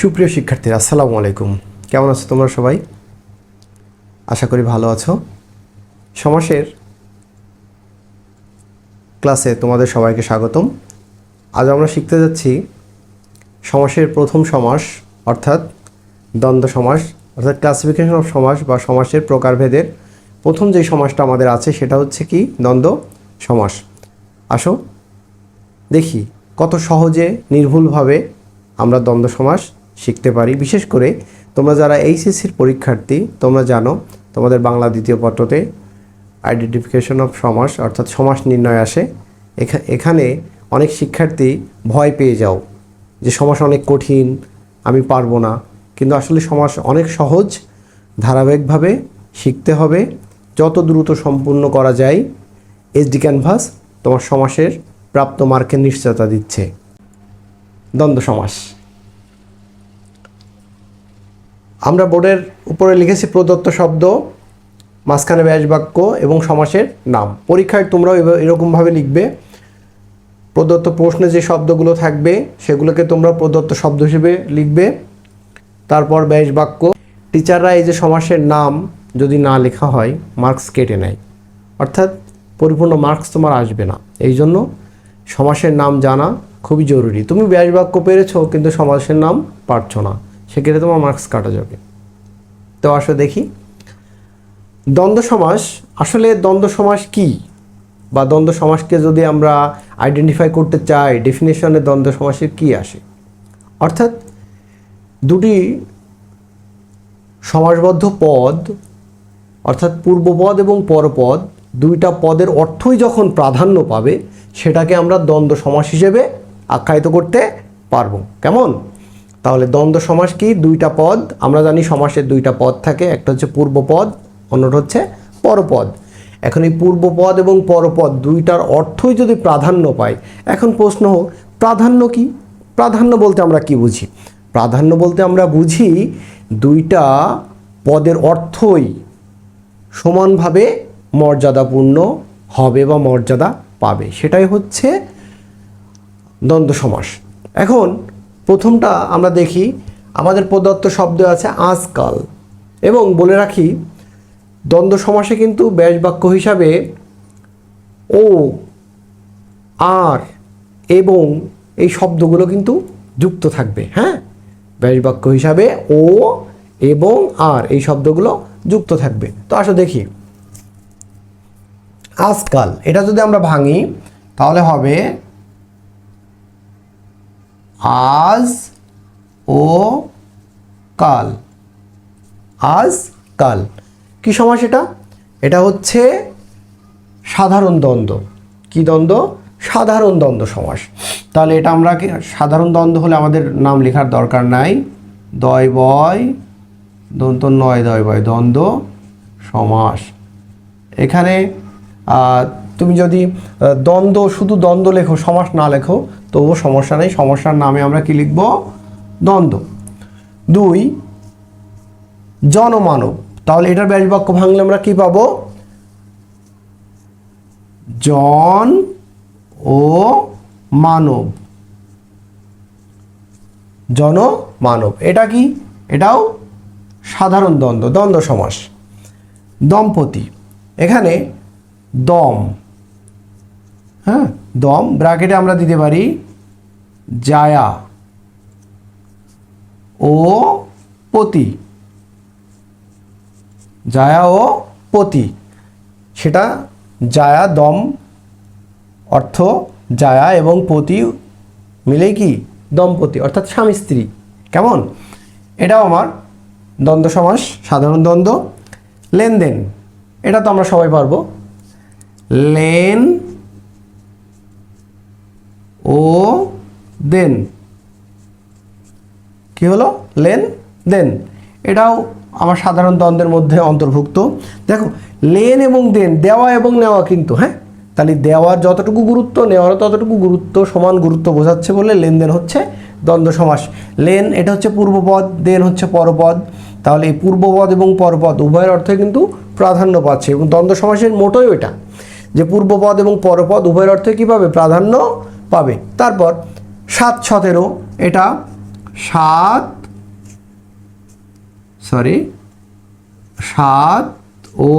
সুপ্রিয় শিক্ষার্থীরা, আসসালামু আলাইকুম। কেমন আছো তোমরা সবাই? আশা করি ভালো আছো। সমাসের ক্লাসে তোমাদের সবাইকে স্বাগতম। আজ আমরা শিখতে যাচ্ছি সমাসের প্রথম সমাস, অর্থাৎ দ্বন্দ্ব সমাস, অর্থাৎ ক্লাসিফিকেশন অফ সমাস বা সমাসের প্রকারভেদের প্রথম যে সমাসটা আমাদের আছে সেটা হচ্ছে কি? দ্বন্দ্ব সমাস। আসো, দেখি কত সহজে, নির্ভুলভাবে আমরা দ্বন্দ্ব সমাস শিখতে পারি। বিশেষ করে তোমরা যারা এইচএসসির পরীক্ষার্থী, তোমরা জানো তোমাদের বাংলা দ্বিতীয় পত্রতে আইডেন্টিফিকেশন অফ সমাস অর্থাৎ সমাস নির্ণয় আসে। এখা- এখানে অনেক শিক্ষার্থী ভয় পেয়ে যাও যে সমাস অনেক কঠিন, আমি পারব না। কিন্তু আসলে সমাস অনেক সহজ, ধারাবাহিকভাবে শিখতে হবে। যত দ্রুত সম্পূর্ণ করা যায় এইচডি ক্যানভাস তোমার সমাসের প্রাপ্ত মার্কের নিশ্চয়তা দিচ্ছে। দ্বন্দ্ব সমাস। আমরা বোর্ডের উপরে লিখেছি প্রদত্ত শব্দ, মাঝখানে ব্যাস বাক্য এবং সমাসের নাম। পরীক্ষায় তোমরাও এরকমভাবে লিখবে, প্রদত্ত প্রশ্নে যে শব্দগুলো থাকবে, সেগুলোকে তোমরা প্রদত্ত শব্দ হিসেবে লিখবে। তারপর ব্যাস বাক্য, টিচাররা এই যে সমাসের নাম যদি না লেখা হয়, মার্কস কেটে নেয়। অর্থাৎ পরিপূর্ণ মার্কস তোমার আসবে না। এই জন্য সমাসের নাম জানা খুবই জরুরি। তুমি ব্যাস বাক্য পেরেছ, কিন্তু সমাসের নাম পারছ না। সেক্ষেত্রে তোমার মার্কস কাটা যাবে। তো আসো দেখি। দ্বন্দ্ব সমাস, আসলে দ্বন্দ্ব সমাস কি? বা দ্বন্দ্ব সমাসকে যদি আমরা আইডেন্টিফাই করতে চাই ডেফিনেশনে দ্বন্দ্ব সমাসের কি আসে? অর্থাৎ দুটি সমাসবদ্ধ পদ, অর্থাৎ পূর্বপদ এবং পরপদ দুইটা পদের অর্থই যখন প্রাধান্য পাবে, সেটাকে আমরা দ্বন্দ্ব সমাস হিসেবে আখ্যায়িত করতে পারব। কেমন? তাহলে দ্বন্দ্ব সমাস কি? দুইটা পদ। আমরা জানি সমাসের দুইটা পদ থাকে। একটা হচ্ছে পূর্বপদ অন্যটা হচ্ছে পরপদ। এখন এই পূর্বপদ এবং পরপদ দুইটার অর্থই যদি প্রাধান্য পায় এখন প্রশ্ন হোক প্রাধান্য কি? প্রাধান্য বলতে আমরা কি বুঝি? প্রাধান্য বলতে আমরা বুঝি দুইটা পদের অর্থই সমানভাবে মর্যাদাপূর্ণ হবে বা মর্যাদা পাবে। সেটাই হচ্ছে দ্বন্দ্ব সমাস। এখন প্রথমটা আমরা দেখি, আমাদের প্রদত্ত শব্দ আছে আজকাল। এবং বলে রাখি, দ্বন্দ্ব সমাসে কিন্তু ব্যাস বাক্য হিসাবে ও, আর এবং এই শব্দগুলো কিন্তু যুক্ত থাকবে হ্যাঁ? ব্যাস বাক্য হিসাবে ও এবং আর এই শব্দগুলো যুক্ত থাকবে। তো আসো দেখি। আজকাল, এটা যদি আমরা ভাঙি, তাহলে হবে আজ ও কাল। আজ কাল। কি সমাস এটা এটা হচ্ছে সাধারণ দ্বন্দ্ব। কি দ্বন্দ্ব? সাধারণ দ্বন্দ্ব সমাস। তাহলে এটা আমরা সাধারণ দ্বন্দ্ব হলে আমাদের নাম লেখার দরকার নাই। দয় বয়, দন্ত নয় দয় বয়, দ্বন্দ্ব সমাস। এখানে তুমি যদি দ্বন্দ্ব, শুধু দ্বন্দ্ব লেখো, সমাস না লেখো, তবুও সমস্যা নেই। সমস্যার নামে আমরা কি লিখব? দ্বন্দ্ব। দুই, জনমানব। তাহলে এটার ব্যাস বাক্য ভাঙলে আমরা কি পাবো? জন ও মানব। জন মানব এটা কি? এটাও সাধারণ দ্বন্দ্ব দ্বন্দ্ব সমাস। দম্পতি। এখানে দম। হ্যাঁ দম ব্র্যাকেটে আমরা দিতে পারি জায়া ও পতি। জায়া ও পতি। সেটা জায়া, দম অর্থ জায়া এবং পতি মিলে কি? দম্পতি, অর্থাৎ স্বামী স্ত্রী। কেমন? এটাও আমার দ্বন্দ্ব সমাস, সাধারণ দ্বন্দ্ব। লেনদেন, এটা তো আমরা সবাই পারব। লেন ও দেন কি হলো? লেন দেন এটাও আমার সাধারণ দ্বন্দ্বের মধ্যে অন্তর্ভুক্ত। দেখো লেন এবং দেন দেওয়া এবং নেওয়া কিন্তু হ্যাঁ? তাহলে দেওয়ার যতটুকু গুরুত্ব নেওয়ার ততটুকু গুরুত্ব, সমান গুরুত্ব বোঝাচ্ছে বলে লেনদেন হচ্ছে দ্বন্দ্ব সমাস। লেন এটা হচ্ছে পূর্বপদ দেন হচ্ছে পরপদ। তাহলে এই পূর্বপদ এবং পরপদ, উভয়ের অর্থে কিন্তু প্রাধান্য পাচ্ছে এবং দ্বন্দ্ব সমাসের মোটোই এটা। যে পূর্বপদ এবং পরপদ, উভয়ের অর্থে কী পাবে প্রাধান্য পাবে তারপর সাত সতেরো, এটা সাত সরি সাত ও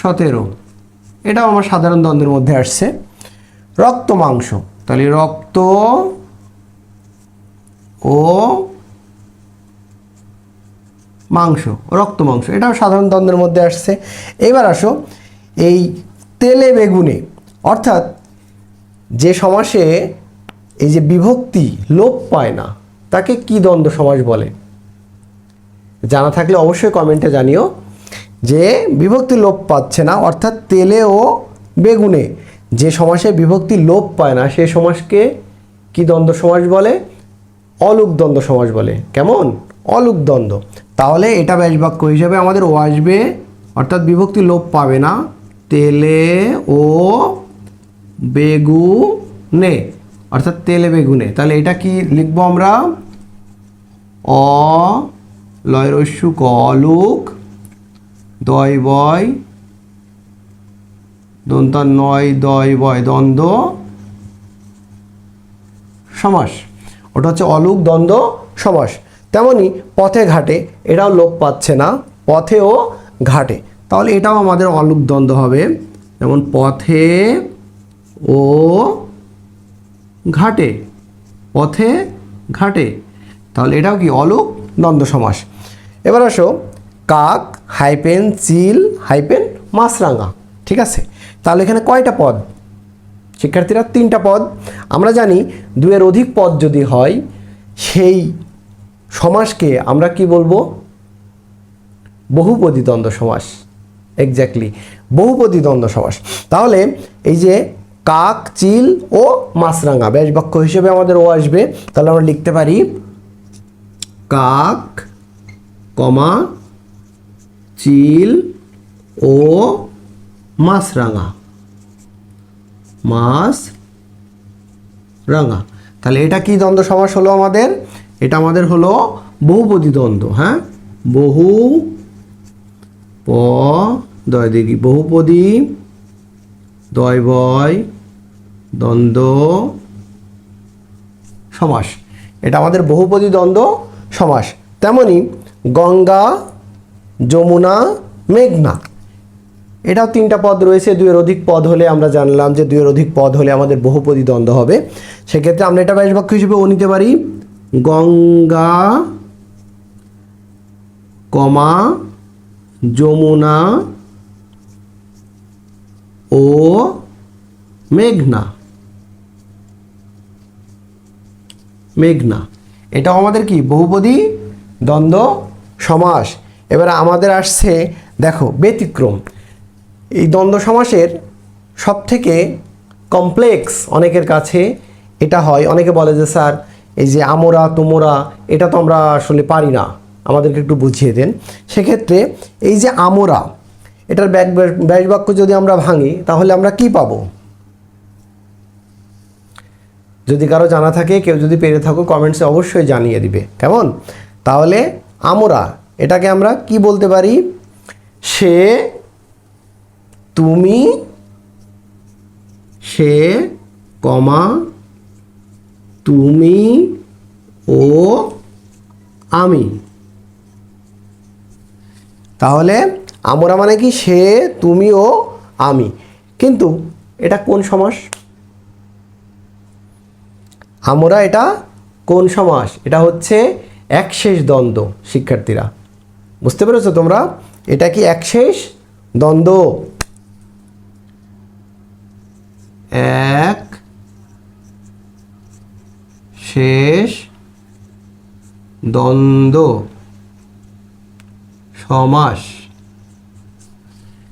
সতেরো। এটাও আমার সাধারণ দ্বন্দ্বের মধ্যে আসছে। রক্ত মাংস, তাহলে রক্ত ও মাংস, রক্ত মাংস, এটাও সাধারণ দ্বন্দ্বের মধ্যে আসছে। এবার আসো এই তেলে বেগুনে, অর্থাৎ যে সমাসে এই যে বিভক্তি লোপ পায় না, তাকে কি দ্বন্দ্ব সমাস বলে? জানা থাকলে অবশ্যই কমেন্টে জানিও যে বিভক্তি লোপ পাচ্ছে না, অর্থাৎ তেলে ও বেগুনে যে সমাসে বিভক্তি লোপ পায় না, সে সমাসকে কি দ্বন্দ্ব সমাস বলে? অলুক দ্বন্দ্ব সমাস বলে। কেমন? অলুক দ্বন্দ্ব। তাহলে এটা ব্যাস বাক্য হিসেবে আমাদের ও আসবে, অর্থাৎ বিভক্তি লোপ পাবে না, তেলে ও বেগুনে, অর্থাৎ তেলে বেগুনে। তাহলে এটা কি লিখব আমরা? অ, লয় রস্যু, ক অলুক দয় বয় দন্তার নয় দয় বয়, দ্বন্দ্ব, সমাস। ওটা হচ্ছে অলুক, দ্বন্দ্ব, সমাস। তেমনি পথে ঘাটে এটাও লোপ পাচ্ছে না পথে ও ঘাটে। তাহলে এটাও আমাদের অলুক, দ্বন্দ্ব হবে। যেমন পথে ও ঘাটে, পথে ঘাটে। তাহলে এটাও কি অলুক? দ্বন্দ্ব সমাস। এবার আসো, কাক হাইপেন চিল হাইপেন মাছরাঙা, ঠিক আছে? তাহলে এখানে কয়টা পদ? শিক্ষার্থীরা, তিনটা পদ। আমরা জানি দুয়ের অধিক পদ যদি হয়, সেই সমাসকে আমরা কি বলব? বহুপদী দ্বন্দ্ব সমাস। এক্স্যাক্টলি বহুপদী দ্বন্দ্ব সমাস। তাহলে এই যে কাক, চিল ও মাছরাঙা। ব্যাস, বাক্য হিসেবে আমাদের ও আসবে। তাহলে আমরা লিখতে পারি কাক, কমা, চিল ও মাছরাঙা। মাছ রাঙা তাহলে এটা কি দ্বন্দ্ব সমাস হলো আমাদের? এটা আমাদের হলো বহুপদী দ্বন্দ্ব হ্যাঁ? বহু প, দয় দিঘি বহুপদী, দয়, বয় দ্বন্দ্ব সমাস। এটা আমাদের বহুপদী দ্বন্দ্ব সমাস। তেমনি গঙ্গা, যমুনা, মেঘনা। এটাও তিনটা পদ রয়েছে, দুইয়ের অধিক পদ হলে আমরা জানলাম যে দুইয়ের অধিক পদ হলে আমাদের বহুপদী দ্বন্দ্ব হবে। সেক্ষেত্রে আমরা এটা ব্যাস বাক্য হিসেবে ও নিতে পারি। গঙ্গা, কমা, যমুনা ও মেঘনা। মেঘনা। এটাও আমাদের কি? বহুপদী দ্বন্দ্ব সমাস। এবারে আমাদের আসছে, দেখো, ব্যতিক্রম। এই দ্বন্দ্ব সমাসের সব থেকে কমপ্লেক্স অনেকের কাছে এটা হয়। অনেকে বলে যে, স্যার, এই যে আমরা, তোমরা, এটা তো আমরা আসলে পারি না। আমাদেরকে একটু বুঝিয়ে দেন। সেক্ষেত্রে এই যে আমরা, এটার ব্যাস বাক্য যদি আমরা ভাঙি, তাহলে আমরা কি পাবো? যদি কারও জানা থাকে, কেউ যদি পেরে থাকো কমেন্টসে অবশ্যই জানিয়ে দিবে। কেমন? তাহলে আমরা এটাকে আমরা কি বলতে পারি? সে তুমি সে কমা তুমি ও আমি। তাহলে আমরা মানে কি সে, তুমি ও আমি। কিন্তু এটা কোন সমাস? আমরা এটা কোন সমাস? এটা হচ্ছে একশেষ দ্বন্দ্ব, শিক্ষার্থীরা। বুঝতে পেরেছ তোমরা? এটা কি একশেষ দ্বন্দ্ব? এক শেষ দ্বন্দ্ব সমাস।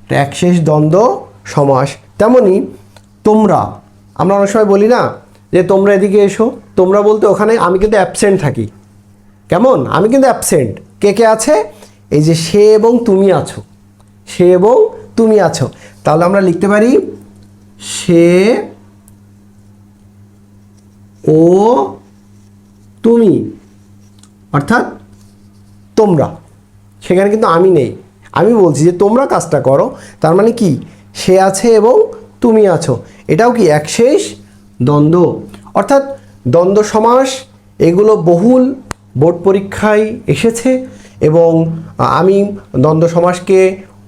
এটা একশেষ দ্বন্দ্ব সমাস। তেমনি তোমরা, আমরা অনেক সময় বলি না যে তোমরা এদিকে এসো, তোমরা বলতে ওখানে আমি কিন্তু অ্যাবসেন্ট থাকি। কেমন? আমি কিন্তু অ্যাবসেন্ট কে কে আছে? এই যে সে এবং তুমি আছো। সে এবং তুমি আছো। তাহলে আমরা লিখতে পারি সে ও তুমি, অর্থাৎ তোমরা। সেখানে কিন্তু আমি নেই। আমি বলছি যে তোমরা কাজটা করো, তার মানে কি? সে আছে এবং তুমি আছো। এটাও কি একশেষ? দ্বন্দ্ব। অর্থাৎ দ্বন্দ্ব সমাস, এগুলো বহুল বোর্ড পরীক্ষায় এসেছে এবং আমি দ্বন্দ্ব সমাসকে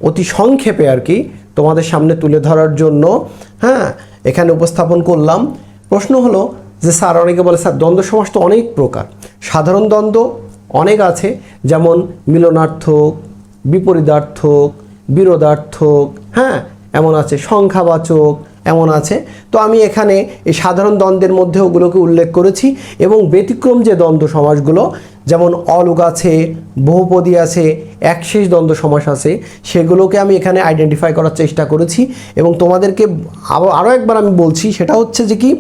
অতি সংক্ষেপে আর কি তোমাদের সামনে তুলে ধরার জন্য হ্যাঁ এখানে উপস্থাপন করলাম। প্রশ্ন হলো যে স্যার অনেকে বলে, স্যার, দ্বন্দ্ব সমাস তো অনেক প্রকার। সাধারণ দ্বন্দ্ব অনেক আছে, যেমন মিলনার্থক, বিপরীতার্থক, বিরোধার্থক হ্যাঁ এমন আছে সংখ্যাবাচক এমন আছে। তো আমি এখানে এই সাধারণ দ্বন্দ্বের মধ্যে ওগুলোকে উল্লেখ করেছি এবং ব্যতিক্রম যে দ্বন্দ্ব সমাসগুলো যেমন অলুক আছে, বহুপদী আছে, একশেষ দ্বন্দ্ব সমাস আছে, সেগুলোকে আমি এখানে আইডেন্টিফাই করার চেষ্টা করেছি এবং তোমাদেরকে আরও একবার আমি বলছি, সেটা হচ্ছে যে কি,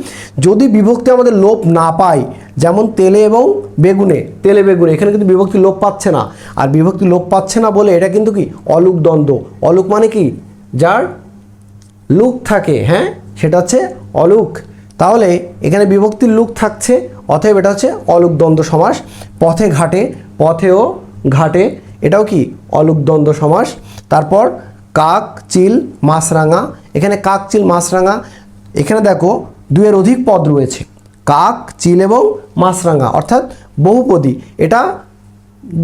যদি বিভক্তি আমাদের লোপ না পায়, যেমন তেলে এবং বেগুনে, তেলে বেগুনে, এখানে কিন্তু বিভক্তি লোপ পাচ্ছে না। আর বিভক্তি লোপ পাচ্ছে না বলে এটা কিন্তু কি অলুক দ্বন্দ্ব। অলুক মানে কি? যার লুক থাকে হ্যাঁ? সেটা হচ্ছে অলুক। তাহলে এখানে বিভক্তির লুক থাকছে, অতএব এটা হচ্ছে অলুক দ্বন্দ্ব সমাস। পথে ঘাটে, পথেও ঘাটে, এটাও কি? অলুক দ্বন্দ্ব সমাস। তারপর কাক, চিল, মাছরাঙা। এখানে কাক, চিল, মাছরাঙা, এখানে দেখো দুয়ের অধিক পদ রয়েছে। কাক, চিল এবং মাছরাঙা, অর্থাৎ বহুপদী। এটা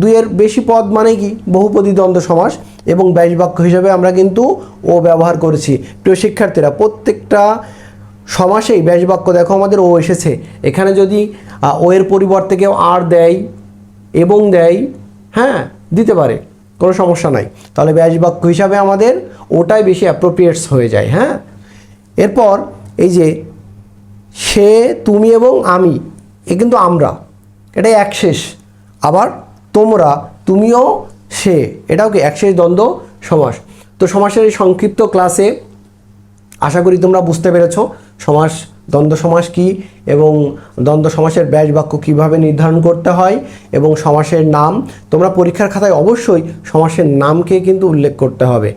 দুইয়ের বেশি পদ মানে কি? বহুপদী দ্বন্দ্ব সমাস এবং ব্যাস বাক্য হিসাবে আমরা কিন্তু ও ব্যবহার করেছি। প্রিয় শিক্ষার্থীরা, প্রত্যেকটা সমাসেই ব্যাস বাক্য দেখো আমাদের ও এসেছে। এখানে যদি ও এর পরিবর্তে কেউ আর দেয়, এবং দেয় হ্যাঁ দিতে পারে, কোনো সমস্যা নাই। তাহলে ব্যাস বাক্য হিসাবে আমাদের ওটাই বেশি অ্যাপ্রোপ্রিয়েটস হয়ে যায় হ্যাঁ? এরপর এই যে, সে, তুমি এবং আমি, এ কিন্তু আমরা। এটাই একশেষ আবার তোমরা তুমিও সে। এটাও কি একশেষ দ্বন্দ্ব? সমাস। তো সমাসের এই সংক্ষিপ্ত ক্লাসে আশা করি তোমরা বুঝতে পেরেছ সমাস, দ্বন্দ্ব সমাস কি এবং দ্বন্দ্ব সমাসের ব্যাস বাক্য কীভাবে নির্ধারণ করতে হয় এবং সমাসের নাম। তোমরা পরীক্ষার খাতায় অবশ্যই সমাসের নামকে কিন্তু উল্লেখ করতে হবে।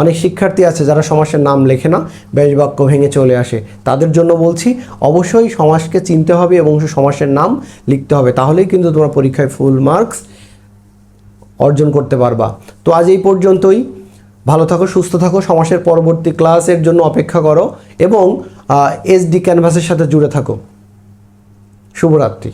অনেক শিক্ষার্থী আছে যারা সমাসের নাম লেখে না, ব্যাস বাক্য ভেঙে চলে আসে। তাদের জন্য বলছি, অবশ্যই সমাসকে চিনতে হবে এবং সমাসের নাম লিখতে হবে। তাহলেই কিন্তু তোমরা পরীক্ষায় ফুল মার্কস অর্জন করতে পারবা। তো আজ এই পর্যন্তই। ভালো থাকো, সুস্থ থাকো, সমাসের পরবর্তী ক্লাসের জন্য অপেক্ষা করো এবং এসডি ক্যানভাসের সাথে জুড়ে থাকো। শুভরাত্রি।